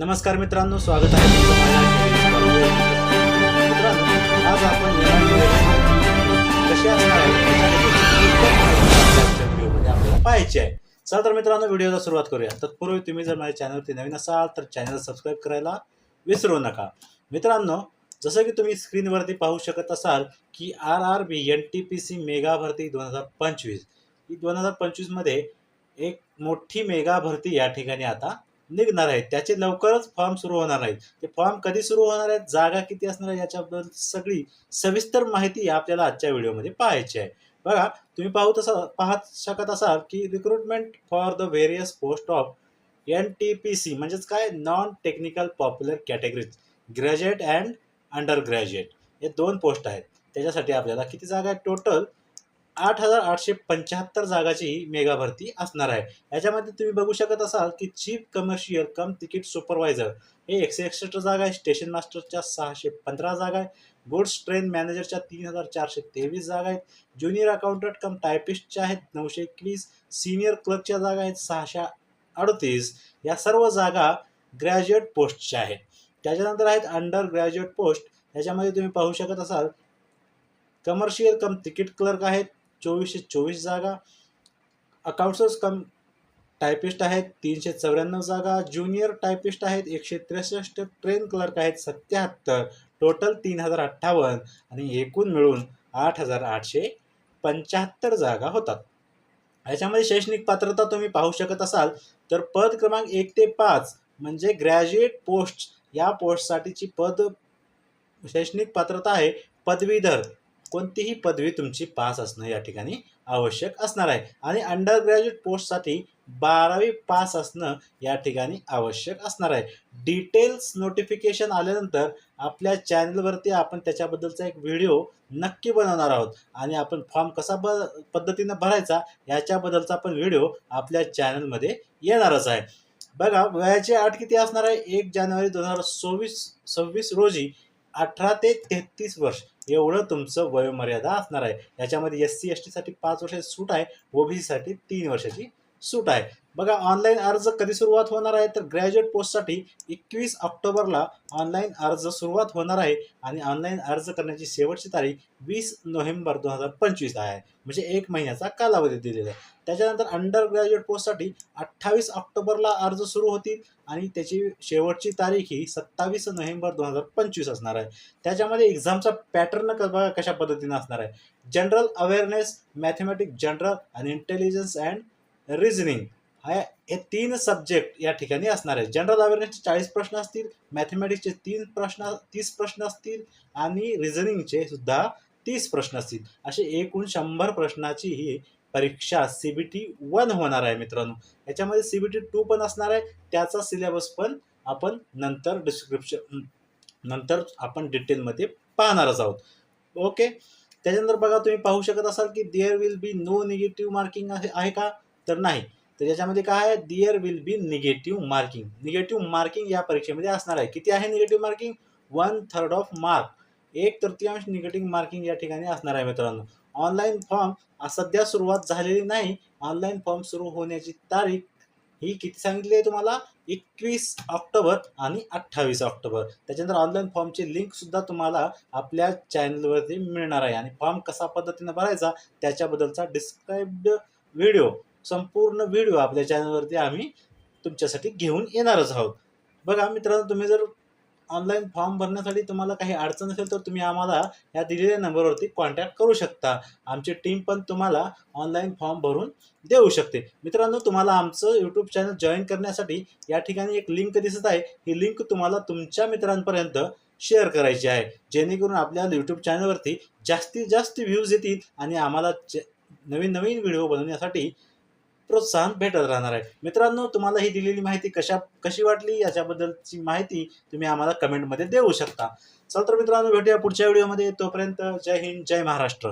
नमस्कार मित्रांनो स्वागत आहे तुमचं मित्रांनो आज आपण कशी असणार आहे पाहायची आहे. चला तर मित्रांनो व्हिडिओला सुरुवात करूया. तत्पूर्वी तुम्ही जर माझ्या चॅनलवरती नवीन असाल तर चॅनल सबस्क्राईब करायला विसरू नका. मित्रांनो जसं की तुम्ही स्क्रीनवरती पाहू शकत असाल की R R B N T P C mega भरती दोन हजार पंचवीस. ही दोन हजार पंचवीसमध्ये एक मोठी मेगा भरती या ठिकाणी आता निघणार आहेत. त्याचे लवकरच फॉर्म सुरू होणार आहेत. ते फॉर्म कधी सुरू होणार आहेत? जागा किती असणार आहे? याच्याबद्दल सगळी सविस्तर माहिती आपल्याला आजच्या व्हिडिओमध्ये पाहायची आहे. बघा तुम्ही पाहू तसा पाहत शकत असाल की recruitment for the various post of N T P C म्हणजेच काय? Non technical popular categories graduate and under graduate हे दोन पोस्ट आहेत. त्याच्यासाठी आपल्याला किती जागा आहेत? टोटल आठ हजार आठशे पंच्याहत्तर जागाची ही मेगा भरती असणार आहे. याच्यामध्ये तुम्ही बघू शकत असाल की chief commercial cum ticket supervisor हे एकशे एकसष्ट जागा आहे स्टेशन मास्टरच्या सहाशे पंधरा जागा आहे गुड्स ट्रेन मॅनेजरच्या तीन हजार चारशे तेवीस जागा आहेत ज्युनियर अकाउंटंट कम टायपिस्टच्या आहेत नऊशे एकवीस सिनियर क्लर्कच्या जागा आहेत सहाशे अडतीस. या सर्व जागा ग्रॅज्युएट पोस्टच्या आहेत. त्याच्यानंतर आहेत अंडर ग्रॅज्युएट पोस्ट. याच्यामध्ये तुम्ही पाहू शकत असाल कमर्शियल कम तिकीट क्लर्क आहेत चोवीसशे चोवीस जागा. अकाउंट्सच कम टायपिस्ट आहेत तीनशे चौऱ्याण्णव जागा. ज्युनियर टायपिस्ट आहेत एकशे त्रेसष्ट ट्रेन क्लर्क आहेत सत्याहत्तर. टोटल तीन हजार अठ्ठावन्न. आणि एकूण मिळून आठ हजार आठशे पंच्याहत्तर जागा होतात. याच्यामध्ये शैक्षणिक पात्रता तुम्ही पाहू शकत असाल तर पद क्रमांक एक ते पाच म्हणजे ग्रॅज्युएट पोस्ट या पोस्टसाठीची पद शैक्षणिक पात्रता आहे पदवीधर. कोणतीही पदवी तुमची पास असणं या ठिकाणी आवश्यक असणार आहे. आणि अंडर ग्रॅज्युएट पोस्टसाठी बारावी पास असणं या ठिकाणी आवश्यक असणार आहे. डिटेल्स नोटिफिकेशन आल्यानंतर आपल्या चॅनलवरती आपण त्याच्याबद्दलचा एक व्हिडिओ नक्की बनवणार आहोत. आणि आपण फॉर्म कसा ब पद्धतीनं भरायचा याच्याबद्दलचा पण व्हिडिओ आपल्या चॅनलमध्ये येणारच आहे. बघा वयाची अट किती असणार आहे? एक जानेवारी दोन हजार सव्वीस सव्वीस रोजी अठरा ते तेहतीस वर्ष. एवढं तुमचं वयोमर्यादा असणार आहे. याच्यामध्ये एस सी एस टीसाठी पाच वर्षाची सूट आहे. ओबीसीसाठी तीन वर्षाची सूट आहे. बघा ऑनलाईन अर्ज कधी सुरुवात होणार आहे? तर ग्रॅज्युएट पोस्टसाठी एकवीस ऑक्टोबरला ऑनलाईन अर्ज सुरुवात होणार आहे आणि ऑनलाईन अर्ज करण्याची शेवटची तारीख वीस नोव्हेंबर दोन हजार पंचवीस आहे. म्हणजे एक महिन्याचा कालावधी दिलेला आहे. त्याच्यानंतर अंडर ग्रॅज्युएट पोस्टसाठी अठ्ठावीस ऑक्टोबरला अर्ज सुरू होतील आणि त्याची शेवटची तारीख ही सत्तावीस नोव्हेंबर दोन हजार पंचवीस असणार आहे. त्याच्यामध्ये एक्झामचा पॅटर्न क बघा कशा पद्धतीनं असणार आहे. जनरल अवेअरनेस मॅथमॅटिक जनरल आणि इंटेलिजन्स अँड रिझनिंग हा हे तीन सब्जेक्ट या ठिकाणी असणार आहेत. जनरल अवेअरनेसचे चाळीस प्रश्न असतील मॅथमॅटिक्सचे तीन प्रश्न तीस प्रश्न असतील आणि रिझनिंगचे सुद्धा तीस प्रश्न असतील. असे एकूण शंभर प्रश्नाची ही परीक्षा सी बी टी वन होणार आहे मित्रांनो. याच्यामध्ये सी बी टी टू पण असणार आहे. त्याचा सिलेबस पण आपण नंतर डिस्क्रिप्शन नंतर आपण डिटेलमध्ये पाहणारच आहोत. ओके त्याच्यानंतर बघा तुम्ही पाहू शकत असाल की there will be no negative marking आहे आहे का? तर नाही. तर याच्यामध्ये काय आहे? There will be negative marking negative marking या परीक्षेमध्ये असणार आहे. किती आहे negative marking one third of mark एक तृतीयांश निगेटिव्ह मार्किंग या ठिकाणी असणार आहे मित्रांनो. ऑनलाईन फॉर्म सध्या सुरुवात झालेली नाही. ऑनलाईन फॉर्म सुरू होण्याची तारीख ही किती सांगितली आहे तुम्हाला? एकवीस ऑक्टोबर आणि अठ्ठावीस ऑक्टोबर. त्याच्यानंतर ऑनलाईन फॉर्मची लिंकसुद्धा तुम्हाला आपल्या चॅनलवरती मिळणार आहे. आणि फॉर्म कसा पद्धतीनं भरायचा? त्याच्याबद्दलचा डिस्क्राईब्ड व्हिडिओ संपूर्ण व्हिडिओ आपल्या चॅनलवरती आम्ही तुमच्यासाठी घेऊन येणारच आहोत. बघा मित्रांनो तुम्ही जर ऑनलाईन फॉर्म भरण्यासाठी तुम्हाला काही अडचण असेल तर तुम्ही आम्हाला या दिलेल्या नंबरवरती कॉन्टॅक्ट करू शकता. आमची टीम पण तुम्हाला ऑनलाईन फॉर्म भरून देऊ शकते. मित्रांनो तुम्हाला आमचं यूट्यूब चॅनल जॉईन करण्यासाठी या ठिकाणी एक लिंक दिसत आहे. ही लिंक तुम्हाला तुमच्या मित्रांपर्यंत शेअर करायची आहे. जेणेकरून आपल्या यूट्यूब चॅनलवरती जास्तीत जास्त व्ह्यूज येतील आणि आम्हाला च- नवीन नवीन व्हिडिओ बनवण्यासाठी प्रोत्साहन भेटत राहणार आहे. मित्रांनो तुम्हाला ही दिलेली माहिती कशा कशी वाटली याच्याबद्दलची माहिती तुम्ही आम्हाला कमेंटमध्ये देऊ शकता. चल तर मित्रांनो भेटूया पुढच्या व्हिडिओमध्ये. तोपर्यंत जय हिंद जय महाराष्ट्र.